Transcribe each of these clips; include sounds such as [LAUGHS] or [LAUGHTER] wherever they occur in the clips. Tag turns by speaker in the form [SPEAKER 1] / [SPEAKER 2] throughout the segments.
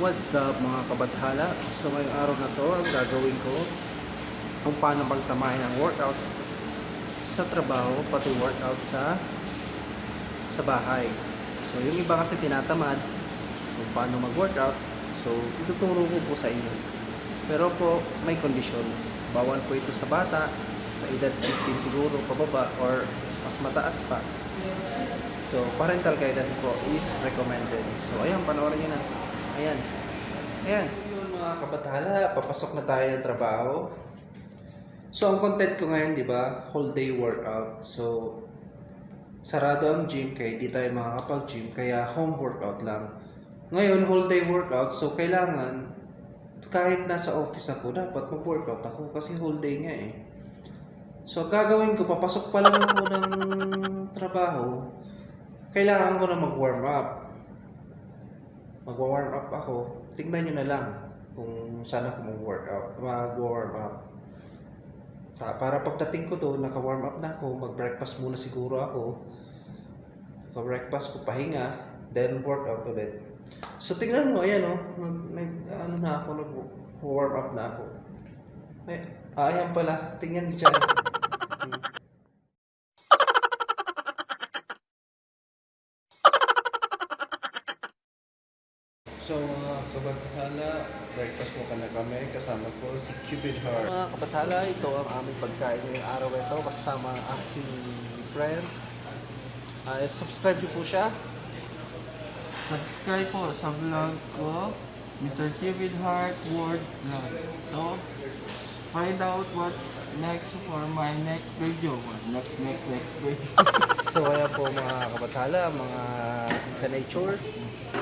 [SPEAKER 1] What's up mga kabathala? So ngayong araw na to, ang gagawin ko kung paano pagsamahin ang workout sa trabaho, pati workout sa sa bahay. So yung iba kasi tinatamad kung paano mag-workout. So ituturo ko po sa inyo. Pero po may kondisyon. Bawal po ito sa bata, sa edad 15 siguro, pababa, or mas mataas pa. So, parental guidance po is recommended. So, ayan, panoorin nyo na. Ayan. Ayan. Yun mga kabatala, papasok na tayo ng trabaho. So, ang content ko ngayon, di ba, whole day workout. So, sarado ang gym kaya di tayo makakapag-gym, kaya home workout lang. Ngayon, whole day workout, so kailangan, kahit nasa office ako, dapat mag-workout ako kasi whole day nga eh. So, ang gagawin ko, papasok pa lang ako ng trabaho, kailangan ko na mag-warm up. Mag-warm up ako. Tingnan nyo na lang kung saan ako mag-workout, mag-warm up. Ta- Para pagdating ko doon, naka-warm up na ako, mag-breakfast muna siguro ako. Naka-breakfast ko, pahinga, then workout ulit. So tingnan mo, ayan oh, nag, nag ano na ako, nag-warm up na ako. Ay, ah, ayan pala, tingnan dyan. Hmm. [LAUGHS] So mga kabathala, breakfast mo ka na kami. Kasama ko si Cupid Heart. Mga kabathala, ito ang aming pagkain ngayong araw ito kasama ang aking friend. Uh, subscribe niyo po siya.
[SPEAKER 2] Subscribe po sa vlog ko, Mr. Kevin Hart World Vlog. So, find out what's next for my next video. Next, next, next video. [LAUGHS]
[SPEAKER 1] So ayan po mga kabathala, mga ka-nature.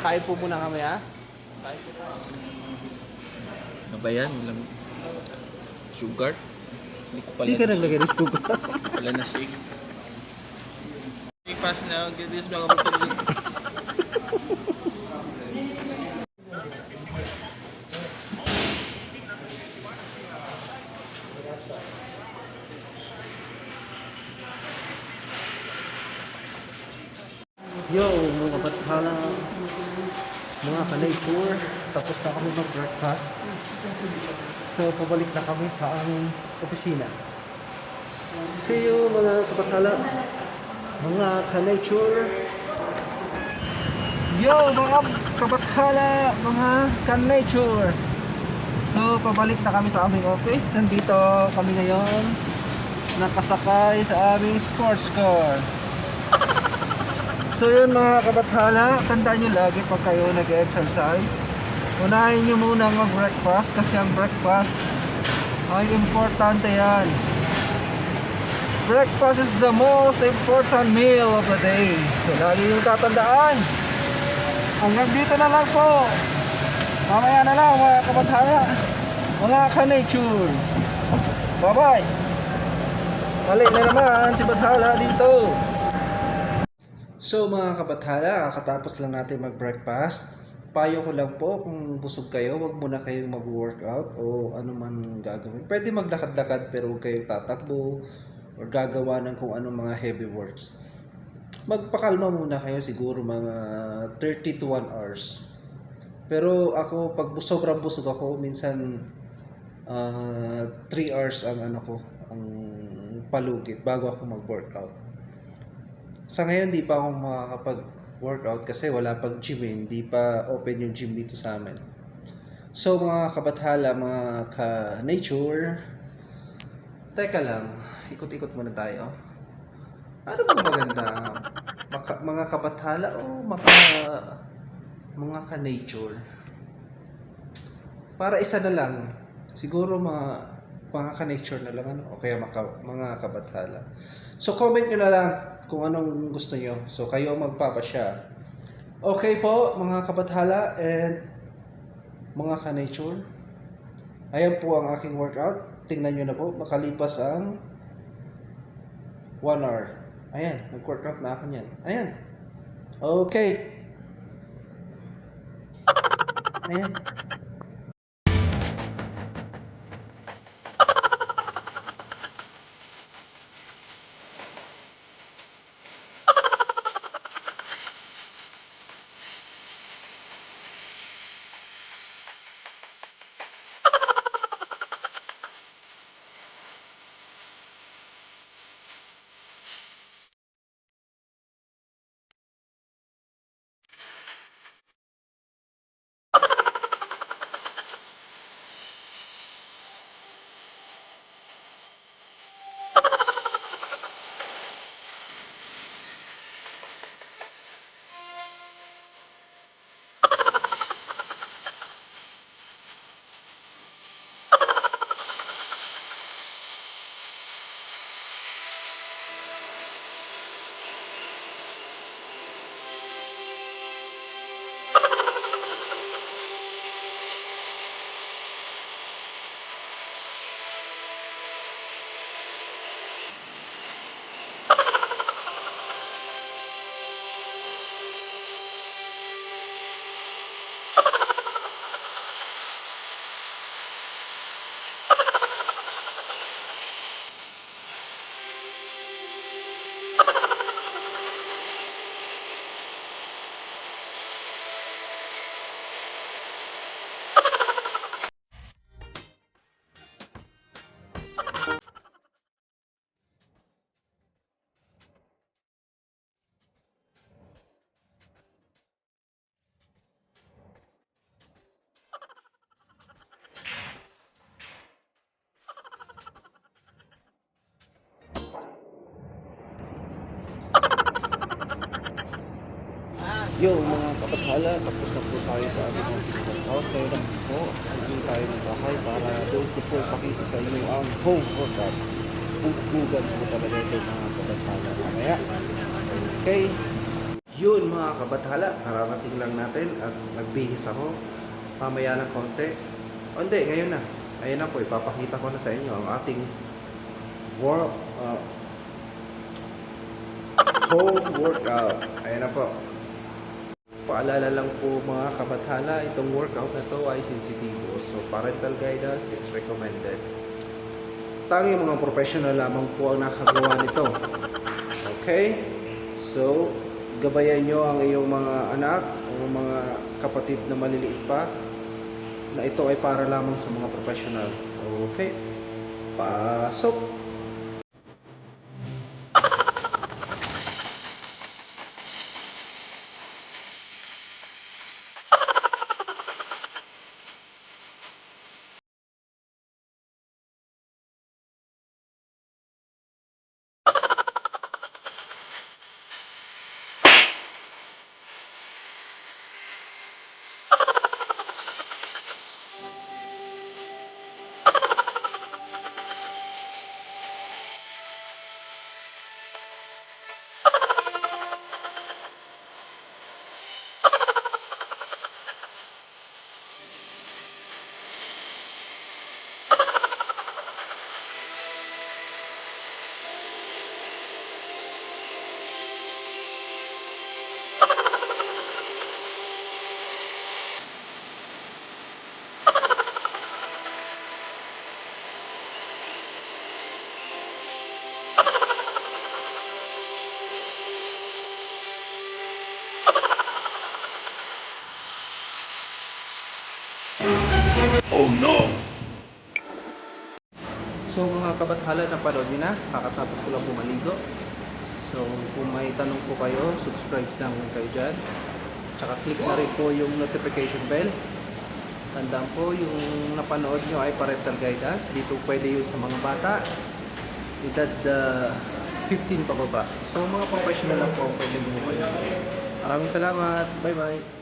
[SPEAKER 1] Kain po muna kami ha. Kain po tayo.
[SPEAKER 3] Ano ba yan? Walang sugar? Hindi ko pala
[SPEAKER 1] Hindi ka naglagay ng sugar.
[SPEAKER 3] pala na shake. Breakfast na. Get this mga matulog.
[SPEAKER 1] Yo, mga kabathala, mga ka-nature. Tapos na kami mag-breakfast. So, pabalik na kami sa aming opisina. See you mga kabathala, mga ka-nature. Yo, mga kabathala, mga ka-nature. So, pabalik na kami sa aming office. Nandito kami ngayon. Nakasakay sa aming sports car. So yun mga kabathala, tandaan nyo lagi pag kayo nag-exercise. Unahin nyo muna ang mag-breakfast kasi ang breakfast ay importante yan. Breakfast is the most important meal of the day. So lagi yung tatandaan. Hanggang dito na lang po. Mamaya na lang mga kabathala. Mga ka-nature. Bye-bye. Mali na naman si Bathala dito. So mga kabathala, kakatapos lang natin mag-breakfast. Payo ko lang po kung busog kayo, wag muna kayong mag-workout o ano man gagawin. Pwede maglakad-lakad pero huwag kayong tatakbo or gagawa ng kung anong mga heavy works. Magpakalma muna kayo siguro mga 30 to 1 hours. Pero ako, pag sobrang busog ako, minsan 3 hours ang ano ko, ang palugit bago ako mag-workout. Sa ngayon, di pa ako makakapag-workout kasi wala pag gym eh. Hindi pa open yung gym dito sa amin. So, mga kabathala, mga ka-nature, teka lang, ikot-ikot muna tayo. Ano bang maganda? Maka, mga kabathala o mga, mga ka-nature? Para isa na lang. Siguro mga mga ka-nature na lang ano, o kaya maka, mga kabathala. So comment nyo na lang kung anong gusto nyo. So kayo ang magpapasya. Okay po mga kabathala and mga ka-nature. Ayan po ang aking workout. Tingnan nyo na po. Makalipas ang 1 hour. Ayan, nag-workout na ako niyan. Ayan. Okay. Ayan. Yo mga kabathala, tapos na po tayo sa ating mga workout. Kaya lang po, hindi tayo ng bahay para doon ko po ipakita sa inyo ang home workout. Bugbugan po talaga ito mga kabathala. Kaya, okay. Yun mga kabathala, kararating lang natin at nagbihis ako. Mamaya ng konti. O hindi, ngayon na. Ngayon na po, ipapakita ko na sa inyo ang ating work, uh, home workout. Ayan na po. Paalala lang po mga kabathala, itong workout na to ay sensitibo. So parental guidance is recommended. Tanging mga professional lamang po ang nakagawa nito. Okay? So, gabayan nyo ang iyong mga anak o mga kapatid na maliliit pa na ito ay para lamang sa mga professional. Okay? Pasok! So mga kabathala, napanood nyo na. Kakatapos ko lang pumaligo. So kung may tanong po kayo, subscribe lang kayo dyan. Tsaka click na rin po yung notification bell. Tandaan po, yung napanood nyo ay parental guidance. Dito pwede yun sa mga bata. Edad uh, 15 pa baba. So mga professional lang po pwede bumalik. Maraming salamat. Bye bye.